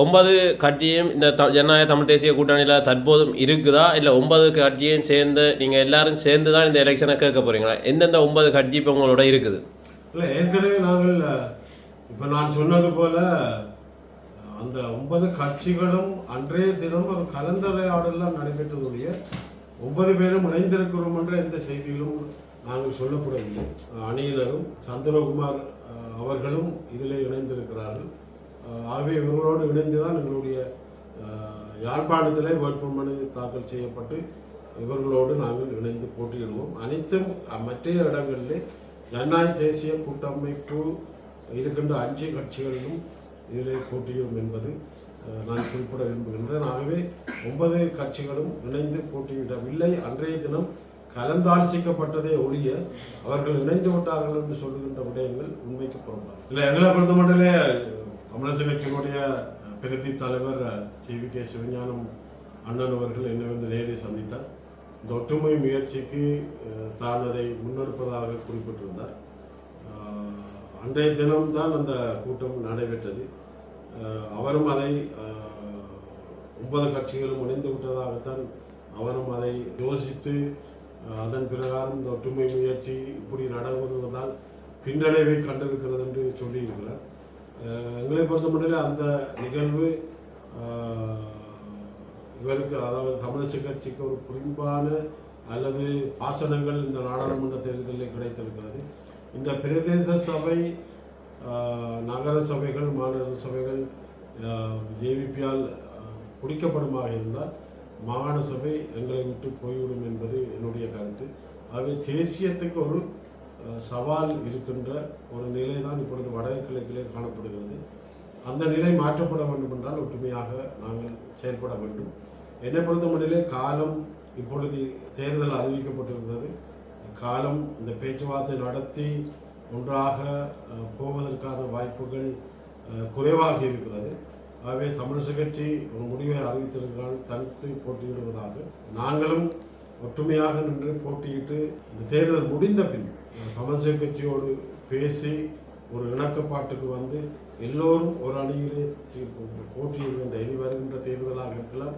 ஒன்பது கட்சியும் இந்த த ஜனநாயக தமிழ் தேசிய கூட்டணியில் தற்போதும் இருக்குதா? இல்லை ஒன்பது கட்சியும் சேர்ந்து நீங்கள் எல்லாரும் சேர்ந்து தான் இந்த எலெக்ஷனை கேட்க போறீங்களா? எந்தெந்த ஒன்பது கட்சி இப்போ உங்களோட இருக்குது? இல்லை ஏற்கனவே நாங்கள் இப்போ நான் சொன்னது போல அந்த ஒன்பது கட்சிகளும் அன்றைய தினம் ஒரு கலந்துரையாடலாம் நடைபெற்றதுடைய ஒன்பது பேரும் இணைந்திருக்கிறோம் என்ற எந்த செய்தியிலும் நாங்கள் சொல்லப்படவில்லை. அணியினரும் சந்திரகுமார் அவர்களும் இதில் இணைந்திருக்கிறார்கள். ஆகவே இவர்களோடு இணைந்து தான் எங்களுடைய யாழ்ப்பாணத்தில் யாழ்ப்பாணத்திலே வேட்புமனு தாக்கல் செய்யப்பட்டு இவர்களோடு நாங்கள் இணைந்து போட்டியிடுவோம். அனைத்தும் மற்ற இடங்களிலே ஜனநாயக தேசிய கூட்டமைப்பு இருக்கின்ற அஞ்சு கட்சிகளிலும் இதிலே போட்டியிடும் என்பது நான் குறிப்பிட விரும்புகின்றேன். ஆகவே ஒன்பது கட்சிகளும் இணைந்து போட்டியிடவில்லை. அன்றைய தினம் கலந்தாலோசிக்கப்பட்டதே ஒழிய அவர்கள் இணைந்து விட்டார்கள் என்று சொல்லுகின்ற விடயங்கள் உண்மைக்கு புறம்பாகும். இல்லை எங்களை பொறுத்த மட்டிலே கட்சியினுடைய பிரதி தலைவர் சி. வி. கே. சிவஞானம் அண்ணன் அவர்கள் என்னை வந்து நேரில் சந்தித்தார். இந்த ஒற்றுமை முயற்சிக்கு தான் அதை முன்னெடுப்பதாக குறிப்பிட்டிருந்தார். அன்றைய தினம்தான் அந்த கூட்டம் நடைபெற்றது. அவரும் அதை ஒன்பது கட்சிகளும் இணைந்து விட்டதாகத்தான் அவரும் அதை யோசித்து அதன் பிரகாரம் இந்த ஒற்றுமை முயற்சி இப்படி நடைபெறுவதால் பின்னடைவை கண்டிருக்கிறது என்று சொல்லியிருக்கிறார். எங்களை பொறுத்த பொறுத்தமட்டில் அந்த நிகழ்வு இவருக்கு அதாவது தமிழிசை கட்சிக்கு ஒரு குறிப்பான அல்லது பாசனங்கள் இந்த நாடாளுமன்ற தேர்தலில் கிடைத்திருக்கிறது. இந்த பிரதேச சபை நகர சபைகள் மாநகர சபைகள் ஜேவிபியால் பிடிக்கப்படுமாக இருந்தால் மாகாண சபை எங்களை விட்டு போய்விடும் என்பது என்னுடைய கருத்து. ஆகவே தேசியத்துக்கு ஒரு சவால் இருக்கின்ற ஒரு நிலை தான் இப்பொழுது வடகிழக்கிலே காணப்படுகிறது. அந்த நிலை மாற்றப்பட வேண்டும் என்றால் ஒற்றுமையாக நாங்கள் செயல்பட வேண்டும். என்னை பொறுத்தமட்டிலே காலம் இப்பொழுது தேர்தல் அறிவிக்கப்பட்டிருக்கிறது காலம் இந்த பேச்சுவார்த்தை நடத்தி ஒன்றாக போவதற்கான வாய்ப்புகள் குறைவாக இருக்கிறது. ஆகவே தமிழ் கட்சி ஒரு முடிவை அறிவித்திருக்கிறார்கள் தனித்து போட்டியிடுவதாக நாங்களும் ஒற்றுமையாக நின்று போட்டியிட்டு இந்த தேர்தல் முடிந்த பின் அஹ், கட்சியோடு பேசி ஒரு இணக்கப்பாட்டுக்கு வந்து எல்லோரும் ஒரு அணியிலே போட்டியிட போட்டியிடுகின்ற இனி வருகின்ற தேர்தலாக இருக்கலாம்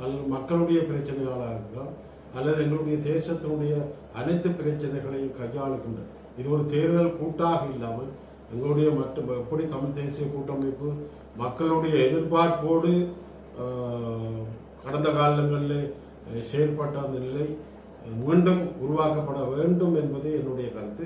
அல்லது மக்களுடைய பிரச்சனைகளாக இருக்கலாம் அல்லது எங்களுடைய தேசத்தினுடைய அனைத்து பிரச்சனைகளையும் கையாளுகின்ற. இது ஒரு தேர்தல் கூட்டாக இல்லாமல் எங்களுடைய மற்ற எப்படி தமிழ் தேசிய கூட்டமைப்பு மக்களுடைய எதிர்பார்ப்போடு கடந்த காலங்களில் செயல்பட்ட அந்த நிலை மீண்டும் உருவாக்கப்பட வேண்டும் என்பது என்னுடைய கருத்து.